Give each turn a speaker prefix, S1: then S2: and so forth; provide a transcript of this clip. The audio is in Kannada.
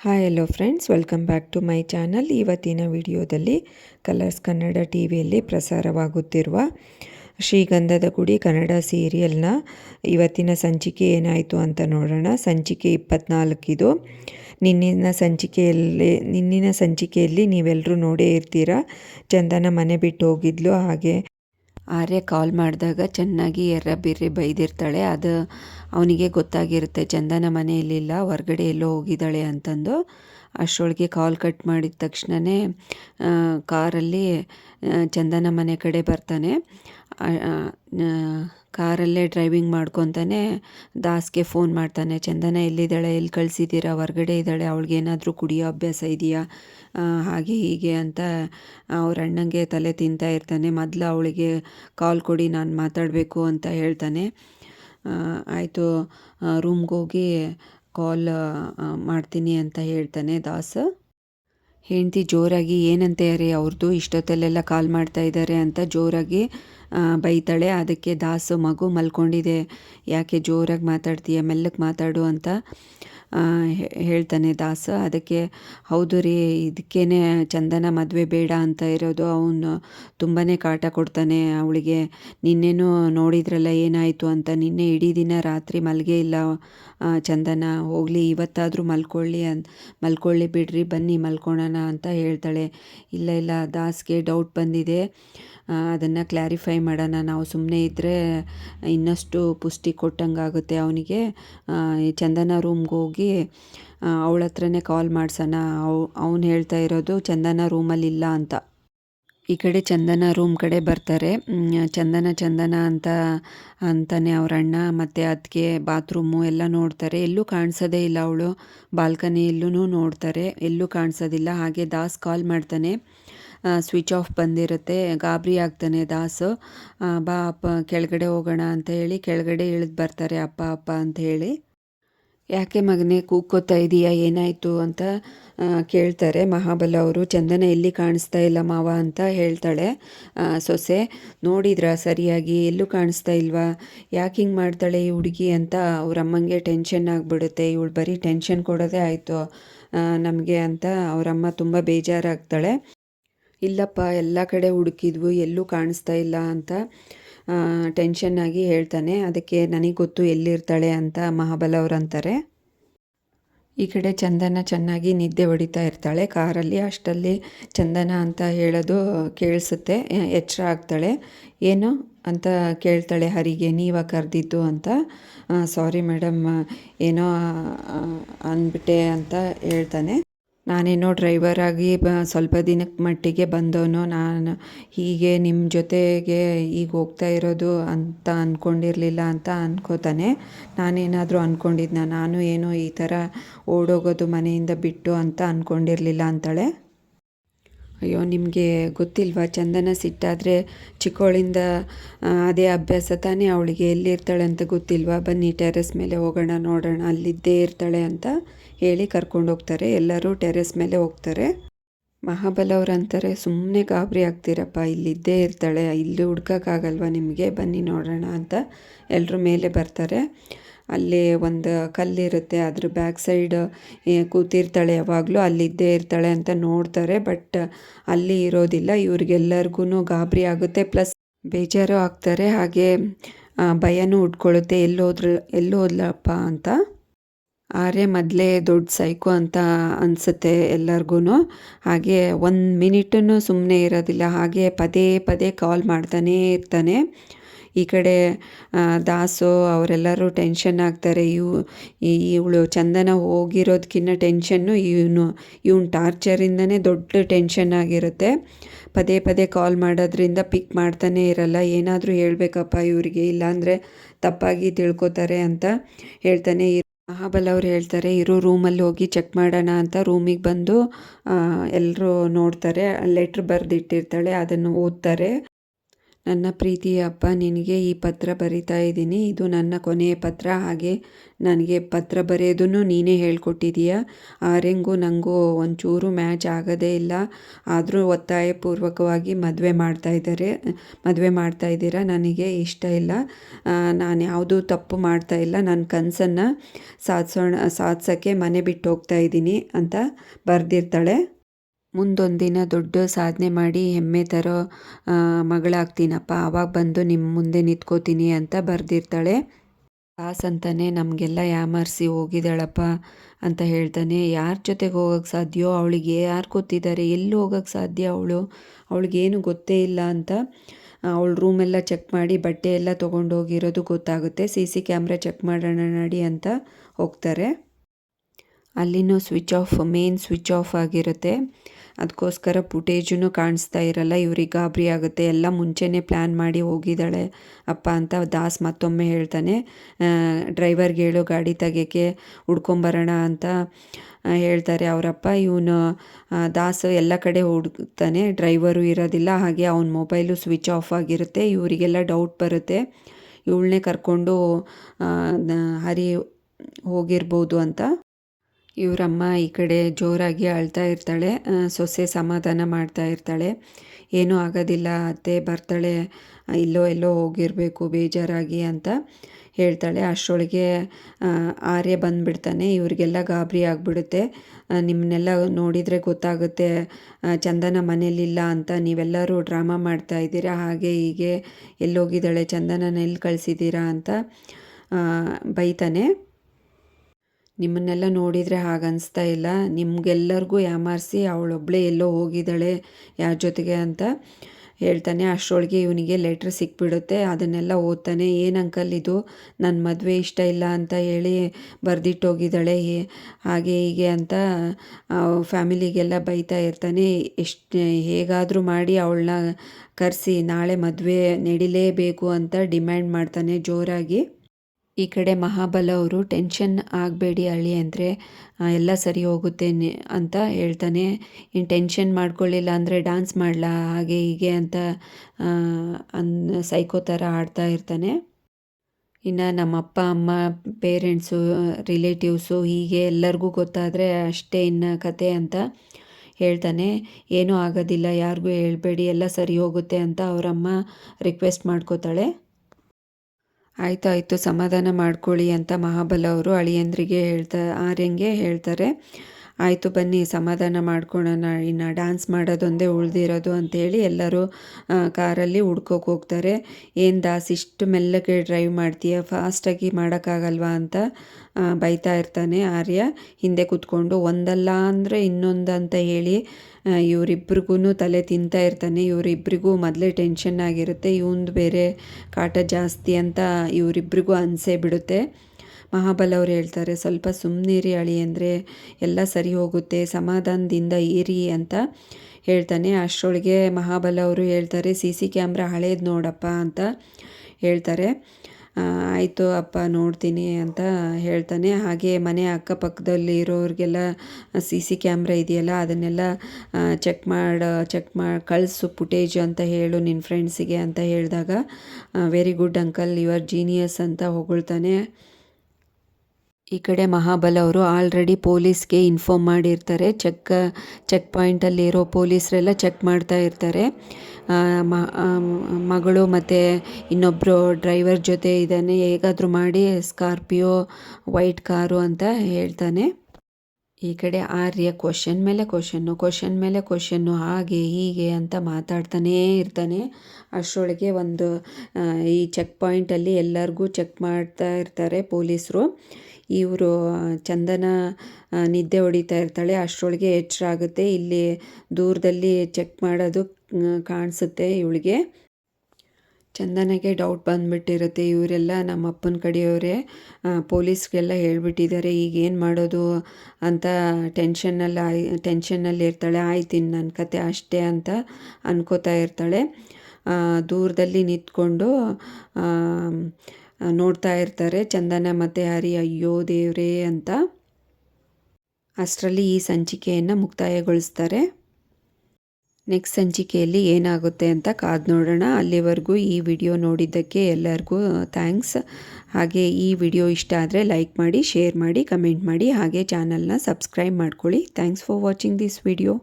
S1: Hi hello friends welcome back to my channel ಇವತ್ತಿನ ವಿಡಿಯೋದಲ್ಲಿ ಕಲರ್ಸ್ ಕನ್ನಡ ಟಿ ವಿಯಲ್ಲಿ ಪ್ರಸಾರವಾಗುತ್ತಿರುವ ಶ್ರೀಗಂಧದ ಗುಡಿ ಕನ್ನಡ ಸೀರಿಯಲ್ನ ಇವತ್ತಿನ ಸಂಚಿಕೆ ಏನಾಯಿತು ಅಂತ ನೋಡೋಣ. ಸಂಚಿಕೆ ಇಪ್ಪತ್ನಾಲ್ಕಿದು. ನಿನ್ನಿನ ಸಂಚಿಕೆಯಲ್ಲಿ ನಿನ್ನಿನ ಸಂಚಿಕೆಯಲ್ಲಿ ನೀವೆಲ್ಲರೂ ನೋಡೇ ಇರ್ತೀರ? ಚಂದನ ಮನೆ ಬಿಟ್ಟು ಹೋಗಿದ್ಲು, ಹಾಗೆ. ಆರ್ಯ ಕಾಲ್ ಮಾಡಿದಾಗ ಚೆನ್ನಾಗಿ ಎರ್ರ ಬಿರ್ರಿ ಬೈದಿರ್ತಾಳೆ. ಅದು ಅವನಿಗೆ ಗೊತ್ತಾಗಿರುತ್ತೆ, ಚಂದನ ಮನೆಯಲ್ಲಿಲ್ಲ, ಹೊರಗಡೆ ಎಲ್ಲೋ ಹೋಗಿದ್ದಾಳೆ ಅಂತಂದು. ಅಷ್ಟರೊಳಗೆ ಕಾಲ್ ಕಟ್ ಮಾಡಿದ ತಕ್ಷಣವೇ ಕಾರಲ್ಲಿ ಚಂದನ ಮನೆ ಕಡೆ ಬರ್ತಾನೆ. ಕಾರಲ್ಲೇ ಡ್ರೈವಿಂಗ್ ಮಾಡ್ಕೊತಾನೆ. ದಾಸ್ಗೆ ಫೋನ್ ಮಾಡ್ತಾನೆ, ಚಂದನ ಎಲ್ಲಿದ್ದಾಳೆ, ಎಲ್ಲಿ ಕಳಿಸಿದ್ದೀರಾ, ಹೊರಗಡೆ ಇದ್ದಾಳೆ ಅವಳಿಗೇನಾದರೂ ಕುಡಿಯೋ ಅಭ್ಯಾಸ ಇದೆಯಾ? ಹಾಗೆ ಹೀಗೆ ಅಂತ ಅವ್ರ ಅಣ್ಣಂಗೆ ತಲೆ ತಿಂತಾ ಇರ್ತಾನೆ. ಮೊದಲು ಅವಳಿಗೆ ಕಾಲ್ ಕೊಡಿ, ನಾನು ಮಾತಾಡಬೇಕು ಅಂತ ಹೇಳ್ತಾನೆ. ಆಯಿತು ರೂಮ್ಗೆ ಹೋಗಿ ಕಾಲ್ ಮಾಡ್ತೀನಿ ಅಂತ ಹೇಳ್ತಾನೆ ದಾಸ. ಹೆಂಡತಿ ಜೋರಾಗಿ, ಏನಂತೆ ರೀ ಅವ್ರದ್ದು ಇಷ್ಟೊತ್ತಲ್ಲೆಲ್ಲ ಕಾಲ್ ಮಾಡ್ತಾ ಇದ್ದಾರೆ ಅಂತ ಜೋರಾಗಿ ಬೈತಾಳೆ. ಅದಕ್ಕೆ ದಾಸು ಮಗು ಮಲ್ಕೊಂಡಿದೆ. ಯಾಕೆ ಜೋರಾಗಿ ಮಾತಾಡ್ತೀಯ? ಮೆಲ್ಲಕ್ಕೆ ಮಾತಾಡು ಅಂತ. ಹೇಳ್ತಾನೆ ದಾಸ, ಅದಕ್ಕೆ ಹೌದು ರೀ ಇದಕ್ಕೇನೆ ಚಂದನ ಮದುವೆ ಬೇಡ ಅಂತ ಇರೋದು, ಅವನು ತುಂಬಾ ಕಾಟ ಕೊಡ್ತಾನೆ ಅವಳಿಗೆ. ನಿನ್ನೆನೂ ನೋಡಿದ್ರಲ್ಲ ಏನಾಯಿತು ಅಂತ, ನಿನ್ನೆ ಇಡೀ ದಿನ ರಾತ್ರಿ ಮಲ್ಗೆ ಇಲ್ಲ ಚಂದನ. ಹೋಗಲಿ, ಇವತ್ತಾದರೂ ಮಲ್ಕೊಳ್ಳಿ ಅಂತ ಮಲ್ಕೊಳ್ಳಿ ಬಿಡ್ರಿ, ಬನ್ನಿ ಮಲ್ಕೊಳ್ಳೋಣ ಅಂತ ಹೇಳ್ತಾಳೆ. ಇಲ್ಲ ಇಲ್ಲ, ದಾಸ್ಗೆ ಡೌಟ್ ಬಂದಿದೆ. ಅದನ್ನು ಕ್ಲಾರಿಫೈ ಮಾಡೋಣ. ನಾವು ಸುಮ್ಮನೆ ಇದ್ದರೆ ಇನ್ನಷ್ಟು ಪುಷ್ಟಿ ಕೊಟ್ಟಂಗಾಗುತ್ತೆ ಅವನಿಗೆ. ಚಂದನ ರೂಮ್ಗೆ ಹೋಗಿ ಅವಳ ಹತ್ರನೇ ಕಾಲ್ ಮಾಡಿಸೋಣ. ಅವ್, ಅವ್ನು ಹೇಳ್ತಾ ಇರೋದು ಚಂದನ ರೂಮಲ್ಲಿ ಇಲ್ಲ ಅಂತ. ಈ ಕಡೆ ಚಂದನ ರೂಮ್ ಕಡೆ ಬರ್ತಾರೆ. ಚಂದನ ಚಂದನ ಅಂತ, ಅಂತಾನೆ ಅವ್ರ ಅಣ್ಣ ಮತ್ತು ಅದಕ್ಕೆ ಬಾತ್ರೂಮು ಎಲ್ಲ ನೋಡ್ತಾರೆ. ಎಲ್ಲೂ ಕಾಣಿಸೋದೇ ಇಲ್ಲ ಅವಳು. ಬಾಲ್ಕನಿಯಲ್ಲೂ ನೋಡ್ತಾರೆ. ಎಲ್ಲೂ ಕಾಣಿಸೋದಿಲ್ಲ. ಹಾಗೆ ದಾಸ್ ಕಾಲ್ ಮಾಡ್ತಾನೆ. ಸ್ವಿಚ್ ಆಫ್ ಬಂದಿರುತ್ತೆ. ಗಾಬರಿ ಆಗ್ತಾನೆ ದಾಸು. ಬಾ, ಅಪ್ಪ, ಕೆಳಗಡೆ ಹೋಗೋಣ ಅಂತ ಹೇಳಿ, ಕೆಳಗಡೆ ಇಳಿದು ಬರ್ತಾರೆ ಅಪ್ಪ ಅಪ್ಪ ಅಂತ ಹೇಳಿ. ಯಾಕೆ ಮಗನೇ ಕೂಗ್ಕೋತಾ ಇದೀಯಾ? ಏನಾಯಿತು ಅಂತ ಕೇಳ್ತಾರೆ. ಮಹಾಬಲ ಅವರು, ಚಂದನ ಎಲ್ಲಿ ಕಾಣಿಸ್ತಾ ಇಲ್ಲ ಮಾವ ಅಂತ ಹೇಳ್ತಾಳೆ. ಸೊಸೆ, ನೋಡಿದ್ರ? ಸರಿಯಾಗಿ ಎಲ್ಲೂ ಕಾಣಿಸ್ತಾ ಇಲ್ವಾ? ಯಾಕೆ ಹಿಂಗೆ ಮಾಡ್ತಾಳೆ ಈ ಹುಡುಗಿ ಅಂತ ಅವ್ರ ಅಮ್ಮಂಗೆ ಟೆನ್ಷನ್ ಆಗಿಬಿಡುತ್ತೆ. ಇವಳು ಬರೀ ಟೆನ್ಷನ್ ಕೊಡೋದೇ ಆಯಿತು ನಮಗೆ ಅಂತ ಅವರಮ್ಮ ತುಂಬ ಬೇಜಾರಾಗ್ತಾಳೆ. ಇಲ್ಲಪ್ಪ, ಎಲ್ಲ ಕಡೆ ಹುಡುಕಿದ್ವು, ಎಲ್ಲೂ ಕಾಣಿಸ್ತಾ ಇಲ್ಲ ಅಂತ ಟೆನ್ಷನ್ನಾಗಿ ಹೇಳ್ತಾನೆ, ಅದಕ್ಕೆ ನನಗೆ ಗೊತ್ತು ಎಲ್ಲಿರ್ತಾಳೆ ಅಂತ ಮಹಾಬಲ ಅವರಂತಾರೆ ಈ ಕಡೆ ಚಂದನ ಚೆನ್ನಾಗಿ ನಿದ್ದೆ ಹೊಡಿತಾ ಇರ್ತಾಳೆ, ಕಾರಲ್ಲಿ ಅಷ್ಟಲ್ಲಿ ಚಂದನ ಅಂತ ಹೇಳೋದು ಕೇಳಿಸುತ್ತೆ, ಎಚ್ಚರ ಆಗ್ತಾಳೆ. ಏನು ಅಂತ ಕೇಳ್ತಾಳೆ ಹರಿಗೆ, ನೀವ ಕರೆದಿದ್ದು ಅಂತ. ಸಾರಿ ಮೇಡಮ್ ಏನೋ ಅಂದ್ಬಿಟ್ಟೆ ಅಂತ ಹೇಳ್ತಾನೆ. ನಾನೇನೋ ಡ್ರೈವರಾಗಿ ಬ, ಸ್ವಲ್ಪ ದಿನಕ್ಕೆ ಮಟ್ಟಿಗೆ ಬಂದವನು. ನಾನು ಹೀಗೆ ನಿಮ್ಮ ಜೊತೆಗೆ ಈಗ ಹೋಗ್ತಾ ಇರೋದು ಅಂತ ಅಂದ್ಕೊಂಡಿರಲಿಲ್ಲ ಅಂತ ಅಂದ್ಕೋತಾನೆ ನಾನೇನಾದರೂ ಅಂದ್ಕೊಂಡಿದ್ನ ನಾನು ಏನೋ ಈ ಥರ ಓಡೋಗೋದು ಮನೆಯಿಂದ ಬಿಟ್ಟು ಅಂತ ಅಂದ್ಕೊಂಡಿರಲಿಲ್ಲ ಅಂತಾಳೆ. ಅಯ್ಯೋ, ನಿಮಗೆ ಗೊತ್ತಿಲ್ವಾ? ಚಂದನ ಸಿಟ್ಟಾದರೆ ಚಿಕ್ಕವಳಿಂದ ಅದೇ ಅಭ್ಯಾಸ ತಾನೇ ಅವಳಿಗೆ ಎಲ್ಲಿರ್ತಾಳೆ ಅಂತ ಗೊತ್ತಿಲ್ವಾ? ಬನ್ನಿ ಟೆರೆಸ್ ಮೇಲೆ ಹೋಗೋಣ, ನೋಡೋಣ. ಅಲ್ಲಿದ್ದೇ ಇರ್ತಾಳೆ ಅಂತ ಹೇಳಿ ಕರ್ಕೊಂಡು ಹೋಗ್ತಾರೆ. ಎಲ್ಲರೂ ಟೆರೆಸ್ ಮೇಲೆ ಹೋಗ್ತಾರೆ. ಮಹಾಬಲ ಅವ್ರು ಅಂತಾರೆ ಸುಮ್ಮನೆ ಗಾಬರಿ ಆಗ್ತೀರಪ್ಪ. ಇಲ್ಲಿದ್ದೇ ಇರ್ತಾಳೆ. ಇಲ್ಲಿ ಹುಡ್ಕೋಕ್ಕಾಗಲ್ವಾ ನಿಮಗೆ? ಬನ್ನಿ ನೋಡೋಣ ಅಂತ ಎಲ್ಲರೂ ಮೇಲೆ ಬರ್ತಾರೆ. ಅಲ್ಲಿ ಒಂದು ಕಲ್ಲಿರುತ್ತೆ, ಅದ್ರ ಬ್ಯಾಕ್ ಸೈಡ್ ಕೂತಿರ್ತಾಳೆ ಯಾವಾಗಲೂ, ಅಲ್ಲಿದ್ದೇ ಇರ್ತಾಳೆ ಅಂತ ನೋಡ್ತಾರೆ ಬಟ್ ಅಲ್ಲಿ ಇರೋದಿಲ್ಲ ಇವ್ರಿಗೆಲ್ಲರಿಗೂ ಗಾಬರಿ ಆಗುತ್ತೆ ಪ್ಲಸ್ ಬೇಜಾರು ಆಗ್ತಾರೆ, ಹಾಗೆ ಭಯನೂ ಉಟ್ಕೊಳ್ಳುತ್ತೆ, ಎಲ್ಲೋದ್ರ, ಎಲ್ಲೋದ್ಲಪ್ಪ ಅಂತ. ಆರ್ಯ ಮೊದಲೇ ದೊಡ್ಡ ಸೈಕೋ ಅಂತ ಅನಿಸುತ್ತೆ ಎಲ್ಲರಿಗೂ ಹಾಗೆ ಒಂದು ಮಿನಿಟನ್ನು ಸುಮ್ಮನೆ ಇರೋದಿಲ್ಲ, ಹಾಗೆ ಪದೇ ಪದೇ ಕಾಲ್ ಮಾಡ್ತಾನೇ ಇರ್ತಾನೆ. ಈ ಕಡೆ ದಾಸು ಅವರೆಲ್ಲರೂ ಟೆನ್ಷನ್ ಆಗ್ತಾರೆ. ಇವು ಇವಳು ಚಂದನ ಹೋಗಿರೋದಕ್ಕಿಂತ ಟೆನ್ಷನ್ನು ಇವನು ಇವನು ಟಾರ್ಚರಿಂದನೇ ದೊಡ್ಡ ಟೆನ್ಷನ್ ಆಗಿರುತ್ತೆ. ಪದೇ ಪದೇ ಕಾಲ್ ಮಾಡೋದ್ರಿಂದ ಪಿಕ್ ಮಾಡ್ತಾನೆ ಇರಲ್ಲ. ಏನಾದರೂ ಹೇಳಬೇಕಪ್ಪ ಇವರಿಗೆ, ಇಲ್ಲಾಂದರೆ ತಪ್ಪಾಗಿ ತಿಳ್ಕೊತಾರೆ ಅಂತ ಹೇಳ್ತಾನೆ ಮಹಾಬಲ್ ಅವ್ರು ಹೇಳ್ತಾರೆ, ಇರೋ ರೂಮಲ್ಲಿ ಹೋಗಿ ಚೆಕ್ ಮಾಡೋಣ ಅಂತ ರೂಮಿಗೆ ಬಂದು ಎಲ್ಲರೂ ನೋಡ್ತಾರೆ ಲೆಟ್ರ್ ಬರೆದಿಟ್ಟಿರ್ತಾಳೆ, ಅದನ್ನು ಓದ್ತಾರೆ. ನನ್ನ ಪ್ರೀತಿಯ ಅಪ್ಪ, ನಿನಗೆ ಈ ಪತ್ರ ಬರಿತಾ ಇದ್ದೀನಿ. ಇದು ನನ್ನ ಕೊನೆಯ ಪತ್ರ. ಹಾಗೆ ನನಗೆ ಪತ್ರ ಬರೆಯೋದನ್ನು ನೀನೇ ಹೇಳ್ಕೊಟ್ಟಿದೀಯ ಆರೆಂಗೂ ನನಗೂ ಒಂಚೂರು ಮ್ಯಾಚ್ ಆಗೋದೇ ಇಲ್ಲ. ಆದರೂ ಒತ್ತಾಯಪೂರ್ವಕವಾಗಿ ಮದುವೆ ಮಾಡ್ತಾ ಇದ್ದಾರೆ. ಮದುವೆ ಮಾಡ್ತಾ ಇದ್ದೀರಾ? ನನಗೆ ಇಷ್ಟ ಇಲ್ಲ. ನಾನು ಯಾವುದೂ ತಪ್ಪು ಮಾಡ್ತಾ ಇಲ್ಲ. ನನ್ನ ಕನಸನ್ನು ಸಾಧಿಸೋಣ, ಸಾಧಿಸೋಕ್ಕೆ ಮನೆ ಬಿಟ್ಟು ಹೋಗ್ತಾ ಇದ್ದೀನಿ ಅಂತ ಬರೆದಿರ್ತಾಳೆ. ಮುಂದೊಂದಿನ ದೊಡ್ಡ ಸಾಧನೆ ಮಾಡಿ ಹೆಮ್ಮೆ ತರೋ ಮಗಳಾಗ್ತೀನಪ್ಪ. ಆವಾಗ ಬಂದು ನಿಮ್ಮ ಮುಂದೆ ನಿಂತ್ಕೋತೀನಿ ಅಂತ ಬರೆದಿರ್ತಾಳೆ. ದಾಸ್ ಅಂತಾನೆ ನಮಗೆಲ್ಲ ಯಾಮರ್ಸಿ ಹೋಗಿದ್ದಾಳಪ್ಪ ಅಂತ ಹೇಳ್ತಾನೆ. ಯಾರ ಜೊತೆಗೆ ಹೋಗೋಕ್ಕೆ ಸಾಧ್ಯವೋ ಅವಳಿಗೆ ಯಾರು ಗೊತ್ತಿದ್ದಾರೆ? ಎಲ್ಲಿ ಹೋಗೋಕ್ಕೆ ಸಾಧ್ಯ ಅವಳು? ಅವಳಿಗೇನು ಗೊತ್ತೇ ಇಲ್ಲ ಅಂತ ಅವಳ ರೂಮೆಲ್ಲ ಚೆಕ್ ಮಾಡಿ ಬಟ್ಟೆ ಎಲ್ಲ ತೊಗೊಂಡು ಹೋಗಿರೋದು ಗೊತ್ತಾಗುತ್ತೆ. ಸಿ ಸಿ ಕ್ಯಾಮ್ರಾ ಚೆಕ್ ಮಾಡೋಣ ನಡಿ ಅಂತ ಹೋಗ್ತಾರೆ. ಅಲ್ಲಿನೂ switch off main switch off ಆಗಿರುತ್ತೆ. ಅದಕ್ಕೋಸ್ಕರ ಫುಟೇಜೂ ಕಾಣಿಸ್ತಾ ಇರಲ್ಲ. ಇವ್ರಿಗೆ ಗಾಬರಿ ಆಗುತ್ತೆ. ಎಲ್ಲ ಮುಂಚೆನೇ ಪ್ಲ್ಯಾನ್ ಮಾಡಿ ಹೋಗಿದ್ದಾಳೆ. ಅಪ್ಪ ಅಂತ ದಾಸ್ ಮತ್ತೊಮ್ಮೆ ಹೇಳ್ತಾನೆ. ಡ್ರೈವರ್ಗೆ ಹೇಳು, ಗಾಡಿ ತೆಗೆಯೋಕ್ಕೆ ಹುಡ್ಕೊಂಬರೋಣ ಅಂತ ಹೇಳ್ತಾರೆ ಅವರಪ್ಪ. ಇವನು ದಾಸ್ ಎಲ್ಲ ಕಡೆ ಹುಡುಕ್ತಾನೆ ಡ್ರೈವರು ಇರೋದಿಲ್ಲ. ಹಾಗೆ ಅವನ ಮೊಬೈಲು ಸ್ವಿಚ್ ಆಫ್ ಆಗಿರುತ್ತೆ. ಇವರಿಗೆಲ್ಲ ಡೌಟ್ ಬರುತ್ತೆ. ಇವಳನ್ನೇ ಕರ್ಕೊಂಡು ಹರಿ ಹೋಗಿರ್ಬೋದು ಅಂತ. ಇವರಮ್ಮ ಈ ಕಡೆ ಜೋರಾಗಿ ಅಳ್ತಾ ಇರ್ತಾಳೆ ಸೊಸೆ ಸಮಾಧಾನ ಮಾಡ್ತಾ ಇರ್ತಾಳೆ. ಏನೂ ಆಗೋದಿಲ್ಲ, ಅತ್ತೆ ಬರ್ತಾಳೆ ಇಲ್ಲೋ ಎಲ್ಲೋ ಹೋಗಿರಬೇಕು, ಬೇಜಾರಾಗಿ ಅಂತ ಹೇಳ್ತಾಳೆ. ಅಷ್ಟರೊಳಗೆ ಆರ್ಯ ಬಂದುಬಿಡ್ತಾನೆ. ಇವರಿಗೆಲ್ಲ ಗಾಬರಿ ಆಗಿಬಿಡುತ್ತೆ. ನಿಮ್ಮನ್ನೆಲ್ಲ ನೋಡಿದರೆ ಗೊತ್ತಾಗುತ್ತೆ ಚಂದನ ಮನೇಲಿಲ್ಲ ಅಂತ ನೀವೆಲ್ಲರೂ ಡ್ರಾಮಾ ಮಾಡ್ತಾ ಇದ್ದೀರಾ, ಹಾಗೆ ಹೀಗೆ ಎಲ್ಲೋಗಿದ್ದಾಳೆ, ಚಂದನನ ಎಲ್ಲಿ ಕಳಿಸಿದ್ದೀರಾ ಅಂತ ಬೈತಾನೆ. ನಿಮ್ಮನ್ನೆಲ್ಲ ನೋಡಿದರೆ ಹಾಗೆ ಅನಿಸ್ತಾ ಇಲ್ಲ. ನಿಮಗೆಲ್ಲರಿಗೂ ಯಾಮಾರಿಸಿ ಅವಳೊಬ್ಬಳೇ ಎಲ್ಲೋ ಹೋಗಿದ್ದಾಳೆ ಯಾರ ಜೊತೆಗೆ ಅಂತ ಹೇಳ್ತಾನೆ. ಅಷ್ಟರೊಳಗೆ ಇವನಿಗೆ ಲೆಟ್ರ್ ಸಿಕ್ಬಿಡುತ್ತೆ. ಅದನ್ನೆಲ್ಲ ಓದ್ತಾನೆ. ಏನು ಅಂಕಲ್ ಇದು? ನನ್ನ ಮದುವೆ ಇಷ್ಟ ಇಲ್ಲ ಅಂತ ಹೇಳಿ ಬರೆದಿಟ್ಟೋಗಿದ್ದಾಳೆ. ಹಾಗೆ ಹೀಗೆ ಅಂತ ಫ್ಯಾಮಿಲಿಗೆಲ್ಲ ಬೈತಾ ಇರ್ತಾನೆ. ಎಷ್ಟು, ಹೇಗಾದರೂ ಮಾಡಿ ಅವಳನ್ನ ಕರೆಸಿ ನಾಳೆ ಮದುವೆ ನಡಿಲೇಬೇಕು ಅಂತ ಡಿಮ್ಯಾಂಡ್ ಮಾಡ್ತಾನೆ ಜೋರಾಗಿ. ಈ ಕಡೆ ಮಹಾಬಲ ಅವರು ಟೆನ್ಷನ್ ಆಗಬೇಡಿ ಅಳಿ ಅಂದರೆ ಎಲ್ಲ ಸರಿ ಹೋಗುತ್ತೆ ಅಂತ ಹೇಳ್ತಾನೆ. ಇನ್ನು ಟೆನ್ಷನ್ ಮಾಡ್ಕೊಳ್ಳಿಲ್ಲ ಅಂದರೆ ಡ್ಯಾನ್ಸ್ ಮಾಡಲ, ಹಾಗೆ ಹೀಗೆ ಅಂತ ಅನ್ ಸೈಕೋ ಥರ ಆಡ್ತಾ ಇರ್ತಾನೆ. ಇನ್ನು ನಮ್ಮ ಅಪ್ಪ ಅಮ್ಮ, ಪೇರೆಂಟ್ಸು, ರಿಲೇಟಿವ್ಸು ಹೀಗೆ ಎಲ್ಲರಿಗೂ ಗೊತ್ತಾದರೆ ಅಷ್ಟೇ ಇನ್ನು ಕತೆ ಅಂತ ಹೇಳ್ತಾನೆ. ಏನೂ ಆಗೋದಿಲ್ಲ, ಯಾರಿಗೂ ಹೇಳಬೇಡಿ, ಎಲ್ಲ ಸರಿ ಹೋಗುತ್ತೆ ಅಂತ ಅವರಮ್ಮ ರಿಕ್ವೆಸ್ಟ್ ಮಾಡ್ಕೋತಾಳೆ. ಆಯಿತು ಆಯಿತು ಸಮಾಧಾನ ಮಾಡ್ಕೊಳ್ಳಿ ಅಂತ ಮಹಾಬಲ ಅವರು ಅಳಿಯಂದ್ರಿಗೆ ಹೇಳ್ತಾ ಆರ್ಯಂಗೆ ಹೇಳ್ತಾರೆ. ಆಯಿತು ಬನ್ನಿ, ಸಮಾಧಾನ ಮಾಡ್ಕೊಳ್ಳೋಣ ಇನ್ನು ಡ್ಯಾನ್ಸ್ ಮಾಡೋದೊಂದೇ ಉಳಿದಿರೋದು ಅಂಥೇಳಿ ಎಲ್ಲರೂ ಕಾರಲ್ಲಿ ಹುಡ್ಕೋಕೆ ಹೋಗ್ತಾರೆ. ಏನು ದಾಸ್, ಇಷ್ಟು ಮೆಲ್ಲಗೆ ಡ್ರೈವ್ ಮಾಡ್ತೀಯ? ಫಾಸ್ಟಾಗಿ ಮಾಡೋಕ್ಕಾಗಲ್ವಾ ಅಂತ ಬೈತಾ ಇರ್ತಾನೆ ಆರ್ಯ. ಹಿಂದೆ ಕೂತ್ಕೊಂಡು ಒಂದಲ್ಲ ಅಂದರೆ ಇನ್ನೊಂದು ಅಂತ ಹೇಳಿ ಇವರಿಬ್ರಿಗೂ ತಲೆ ತಿಂತಾ ಇರ್ತಾನೆ. ಇವರಿಬ್ರಿಗೂ ಮೊದಲೇ ಟೆನ್ಷನ್ ಆಗಿರುತ್ತೆ. ಇವಂದು ಬೇರೆ ಕಾಟ ಜಾಸ್ತಿ ಅಂತ ಇವರಿಬ್ರಿಗೂ ಅನಿಸೇ ಬಿಡುತ್ತೆ. ಮಹಾಬಲ ಅವರು ಹೇಳ್ತಾರೆ, ಸ್ವಲ್ಪ ಸುಮ್ಮನಿರಿ ಅಳಿ ಅಂದರೆ ಎಲ್ಲ ಸರಿ ಹೋಗುತ್ತೆ, ಸಮಾಧಾನದಿಂದ ಇರಿ ಅಂತ ಹೇಳ್ತಾನೆ. ಅಷ್ಟರೊಳಗೆ ಮಹಾಬಲ ಅವರು ಹೇಳ್ತಾರೆ, ಸಿ ಸಿ ಕ್ಯಾಮ್ರಾ ಹಳೇದು ನೋಡಪ್ಪ ಅಂತ ಹೇಳ್ತಾರೆ. ಆಯಿತು ಅಪ್ಪ ನೋಡ್ತೀನಿ ಅಂತ ಹೇಳ್ತಾನೆ. ಹಾಗೆ ಮನೆ ಅಕ್ಕಪಕ್ಕದಲ್ಲಿ ಇರೋರಿಗೆಲ್ಲ ಸಿ ಸಿ ಕ್ಯಾಮ್ರಾ ಇದೆಯಲ್ಲ, ಅದನ್ನೆಲ್ಲ ಚೆಕ್ ಮಾಡಿ ಚೆಕ್ ಮಾಡಿ ಕಳಿಸು ಫುಟೇಜ್ ಅಂತ ಹೇಳು ನಿನ್ನ ಫ್ರೆಂಡ್ಸಿಗೆ ಅಂತ ಹೇಳಿದಾಗ very good uncle your genius ಅಂತ ಹೊಗಳ್ತಾನೆ. ಈ ಕಡೆ ಮಹಾಬಲ ಅವರು ಆಲ್ರೆಡಿ ಪೊಲೀಸ್ಗೆ ಇನ್ಫಾರ್ಮ್ ಮಾಡಿರ್ತಾರೆ. ಚೆಕ್ ಚೆಕ್ ಪಾಯಿಂಟಲ್ಲಿರೋ ಪೊಲೀಸರೆಲ್ಲ ಚೆಕ್ ಮಾಡ್ತಾ ಇರ್ತಾರೆ. ಮಗಳು ಮತ್ತು ಇನ್ನೊಬ್ಬರು ಡ್ರೈವರ್ ಜೊತೆ ಇದ್ದಾನೆ. ಹೇಗಾದರೂ ಮಾಡಿ ಸ್ಕಾರ್ಪಿಯೋ ವೈಟ್ ಕಾರು ಅಂತ ಹೇಳ್ತಾನೆ. ಈ ಕಡೆ ಆರ್ಯ ಕ್ವಶನ್ ಮೇಲೆ ಕ್ವಶನ್ನು ಕ್ವಶನ್ ಮೇಲೆ ಕ್ವಶನ್ನು ಹಾಗೆ ಹೀಗೆ ಅಂತ ಮಾತಾಡ್ತಾನೇ ಇರ್ತಾನೆ. ಅಷ್ಟರೊಳಗೆ ಒಂದು ಈ ಚೆಕ್ ಪಾಯಿಂಟಲ್ಲಿ ಎಲ್ಲರಿಗೂ ಚೆಕ್ ಮಾಡ್ತಾ ಇರ್ತಾರೆ ಪೊಲೀಸರು. ಇವರು ಚಂದನ ನಿದ್ದೆ ಹೊಡಿತಾ ಇರ್ತಾಳೆ. ಅಷ್ಟರೊಳಗೆ ಎಚ್ಚರಾಗುತ್ತೆ. ಇಲ್ಲಿ ದೂರದಲ್ಲಿ ಚೆಕ್ ಮಾಡೋದು ಕಾಣಿಸುತ್ತೆ ಇವಳಿಗೆ. ಚಂದನಗೆ ಡೌಟ್ ಬಂದುಬಿಟ್ಟಿರುತ್ತೆ. ಇವರೆಲ್ಲ ನಮ್ಮ ಅಪ್ಪನ ಕಡೆಯವರೇ ಪೊಲೀಸ್ಗೆಲ್ಲ ಹೇಳ್ಬಿಟ್ಟಿದ್ದಾರೆ, ಈಗ ಏನು ಮಾಡೋದು? ಅಂತ ಟೆನ್ಷನ್ನಲ್ಲಿ ಆಯ್ ಟೆನ್ಷನ್ನಲ್ಲಿ ಇರ್ತಾಳೆ. ಆಯ್ತು ನನ್ನ ಕತೆ ಅಷ್ಟೇ ಅಂತ ಅನ್ಕೋತಾ ಇರ್ತಾಳೆ. ದೂರದಲ್ಲಿ ನಿಂತ್ಕೊಂಡು ನೋಡ್ತಾ ಇರ್ತಾರೆ. ಚಂದನ ಮತ್ತು ಹರಿ, ಅಯ್ಯೋ ದೇವ್ರೇ ಅಂತ ಅಷ್ಟರಲ್ಲಿ ಈ ಸಂಚಿಕೆಯನ್ನು ಮುಕ್ತಾಯಗೊಳಿಸ್ತಾರೆ. ನೆಕ್ಸ್ಟ್ ಸಂಚಿಕೆಯಲ್ಲಿ ಏನಾಗುತ್ತೆ ಅಂತ ಕಾದು ನೋಡೋಣ. ಅಲ್ಲಿವರೆಗೂ ಈ ವಿಡಿಯೋ ನೋಡಿದ್ದಕ್ಕೆ ಎಲ್ಲರಿಗೂ ಥ್ಯಾಂಕ್ಸ್. ಹಾಗೆ ಈ ವಿಡಿಯೋ ಇಷ್ಟ ಆದರೆ ಲೈಕ್ ಮಾಡಿ, ಶೇರ್ ಮಾಡಿ, ಕಮೆಂಟ್ ಮಾಡಿ. ಹಾಗೆ ಚಾನಲ್ನ ಸಬ್ಸ್ಕ್ರೈಬ್ ಮಾಡ್ಕೊಳ್ಳಿ. Thanks for watching this video.